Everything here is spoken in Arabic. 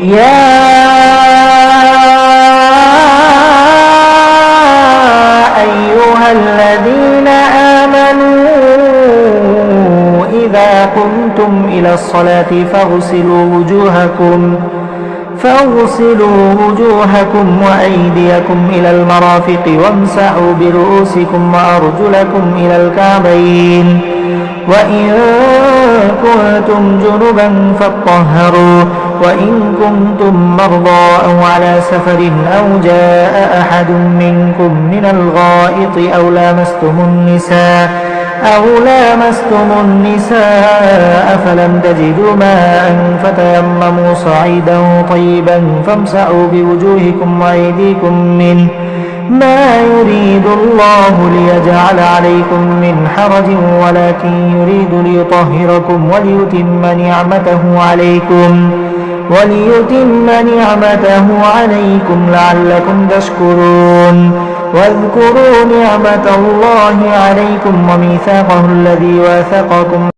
يا أيها الذين آمنوا إذا قمتم إلى الصلاة فاغسلوا وجوهكم فاغسلوا وجوهكم وأيديكم إلى المرافق وامسحوا برؤوسكم وأرجلكم إلى الكعبين. وإن كنتم جنبا فاطهروا. وإن كنتم مرضى أو على سفر أو جاء أحد منكم من الغائط أو لامستم النساء أو لامستم النساء فلم تجدوا ماء فتيمموا صعيدا طيبا فامسحوا بوجوهكم وأيديكم منه ما يريد الله ليجعل عليكم من حرج ولكن يريد ليطهركم وليتم نعمته عليكم وليتم نعمته عليكم لعلكم تشكرون. واذكروا نعمة الله عليكم وميثاقه الذي واثقكم